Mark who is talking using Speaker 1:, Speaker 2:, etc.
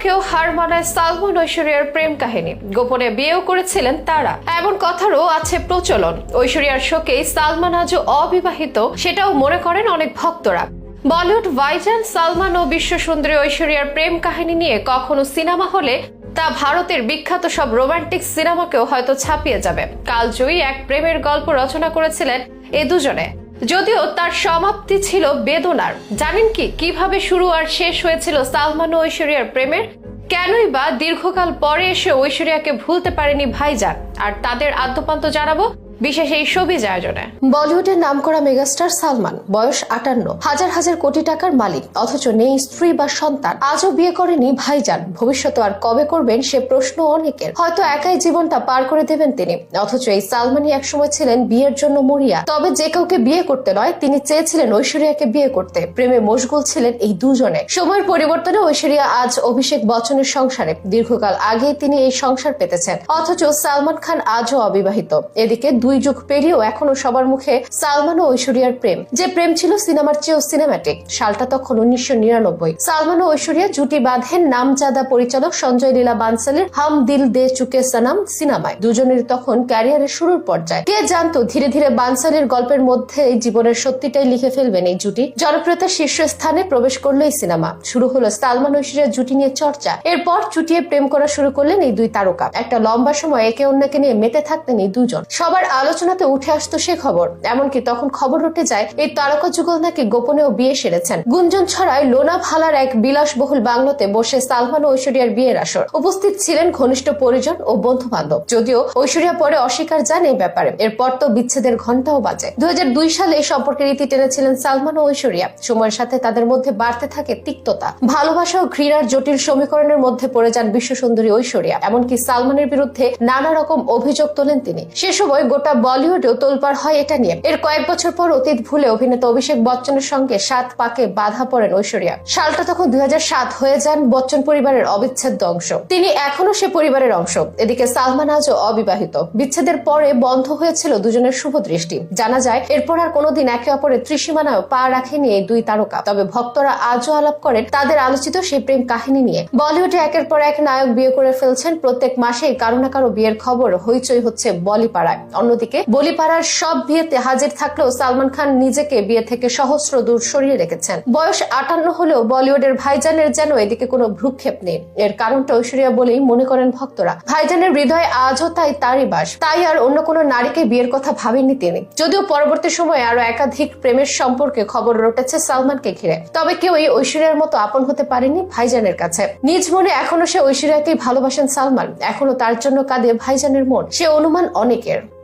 Speaker 1: সিনেমাকেও হার মানায় সালমান ঐশ্বরিয়ার প্রেম কাহিনী। গোপনে বিয়েও করেছিলেন তারা। এমন কথারও আছে প্রচলন। ঐশ্বরিয়ার শোকেই সালমান আজও অবিবাহিত, সেটাও মনে করেন অনেক ভক্তরা। বলিউড ভাইজান সালমান ও বিশ্ব সুন্দরী ঐশ্বরিয়ার প্রেম কাহিনী নিয়ে কখনো সিনেমা হলে তা ভারতের বিখ্যাত সব রোমান্টিক সিনেমাকেও হয়তো ছাপিয়ে যাবে। কালজয়ী এক প্রেমের গল্প রচনা করেছিলেন এ দুজনে। যদিও তার সমাপ্তি ছিল বেদনার। জানেন কি, কীভাবে শুরু আর শেষ হয়েছিল সালমান ও ঐশ্বরিয়ার প্রেমের? কেনই বা দীর্ঘকাল পরে এসে ঐশ্বরিয়াকে ভুলতে পারেনি ভাইজান। আর তাদের আদ্যপান্ত জানাব বিশেষ এই সবিজ আয়োজনে। বলিউডের নামকরা মেগাস্টার সালমান, বয়স আটান্ন, হাজার হাজার কোটি টাকার মালিক, অথচ নেই স্ত্রী বা সন্তান। আজও বিয়ে করেনি ভাইজান। ভবিষ্যতে আর কবে করবেন সে প্রশ্ন অনেকের। হয়তো একাই জীবনটা পার করে দেবেন তিনি। অথচ এই সালমানই একসময় ছিলেন বিয়ের জন্য মরিয়া। তবে যে কাউকে বিয়ে করতে নয়, তিনি চেয়েছিলেন ঐশ্বরিয়াকে বিয়ে করতে। প্রেমে মশগুল ছিলেন এই দুজনে। সময়ের পরিবর্তনে ঐশ্বরিয়া আজ অভিষেক বচ্চনের সংসারে। দীর্ঘকাল আগেই তিনি এই সংসার পেতেছেন। অথচ সালমান খান আজও অবিবাহিত। এদিকে দুই যুগ পেরিয়েও এখনও সবার মুখে সালমান ও ঐশ্বরিয়ার প্রেম। যে প্রেম ছিল সিনেমার চেয়েও সিনেম্যাটিক সালটা তখন উনিশশো নিরানব্বই। সালমান ও ঐশ্বরিয়া জুটি বাঁধেন নামজাদা পরিচালক সঞ্জয় লীলা বানসালের হাম দিল দে চুকে সানাম সিনেমায়। দুজনের তখন ক্যারিয়ারের শুরুর পর্যায়ে। কে জানতো, ধীরে ধীরে বানসালের গল্পের মধ্যে জীবনের সত্যিটাই লিখে ফেলবেন এই জুটি। জনপ্রিয়তার শীর্ষস্থানে প্রবেশ করল এই সিনেমা। শুরু হলো সালমান ঐশ্বরিয়ার জুটি নিয়ে চর্চা। এরপর চুটিয়ে প্রেম করা শুরু করলেন এই দুই তারকা। একটা লম্বা সময় একে অন্যকে নিয়ে মেতে থাকতেন এই দুজন। সবার আলোচনাতে উঠে আসতো সে খবর। এমনকি তখন খবর উঠে যায়, এই তারকা যুগল নাকি গোপনেও বিয়ে সেরেছেন। গুঞ্জন ছড়ায় লোনা ভালার এক বিলাসবহুল বাংলোতে বসে সালমান ঐশ্বরিয়ার বিয়ের আসর। উপস্থিত ছিলেন ঘনিষ্ঠ পরিজন ও বন্ধু বান্ধব যদিও ঐশ্বরিয়া পরে অস্বীকার জানে এই ব্যাপারে। এরপর তো বিচ্ছেদের ঘন্টাও বাজে। দুই সালে এই সম্পর্কের রীতি টেনেছিলেন সালমান ও ঐশ্বরিয়া। সময়ের সাথে তাদের মধ্যে বাড়তে থাকে তিক্ততা। ভালোবাসা ও ঘৃণার জটিল সমীকরণের মধ্যে পড়ে যান বিশ্ব সুন্দরী ঐশ্বরিয়া। এমনকি সালমানের বিরুদ্ধে নানা রকম অভিযোগ তোলেন তিনি। সে সময় গোটা বলিউডেও তোলপাড় হয় এটা নিয়ে। এর কয়েক বছর পর অতীত ভুলে অভিনেতা অভিষেক বচ্চনের সঙ্গে সাত পাকে বাধা পড়েন ঐশ্বরিয়া। সালটা তখন দুই হয়ে যান বচ্চন পরিবারের অবিচ্ছেদ্য অংশ। তিনি এখনও সে পরিবারের অংশ। এদিকে সালমান আজও অবিবাহিত। বিচ্ছেদের পরে বন্ধ হয়েছিল দুজনের শুভ দৃষ্টি। জানা যায়, এরপর আর কোনোদিন একে অপরের ত্রিসীমানায় পা রাখেনি এই দুই তারকা। তবে ভক্তরা আজও আলাপ করেন তাদের আলোচিত সেই প্রেম কাহিনী নিয়ে। বলিউডে একের পর এক নায়ক বিয়ে করে ফেলছেন প্রত্যেক মাসেই কারও না কারও বিয়ের খবর হইচই হচ্ছে বলিপাড়ায়। অন্যদিকে বলিপাড়ার সব বিয়েতে হাজির থাকলেও সালমান খান নিজেকে বিয়ে থেকে সহস্র দূর সরিয়ে রেখেছেন। বয়স আটান্ন হলেও বলিউডের ভাইজানের যেন এদিকে কোনো ভ্রুক্ষেপ নেই। এর কারণটা ঐশ্বরিয়া বলেই মনে করেন ভক্তরা। ভাইজানের হৃদয়ে আজও তাই তারই বাস। তাই আর অন্য কোনো নারীকে বিয়ের কথা ভাবেননি তিনি। যদিও পরবর্তী সময়ে আরও একাধিক প্রেমের সম্পর্কে খবর রটেছে সালমানকে ঘিরে। তবে কেউই ঐশ্বরিয়ার মতো আপন হতে পারেনি ভাইজানের কাছে। নিজ মনে এখনও সে ঐশ্বরিয়াকেই ভালোবাসেন সালমান। এখনও তার জন্য কাঁদে ভাইজানের মন। সে অনুমান অনেকের।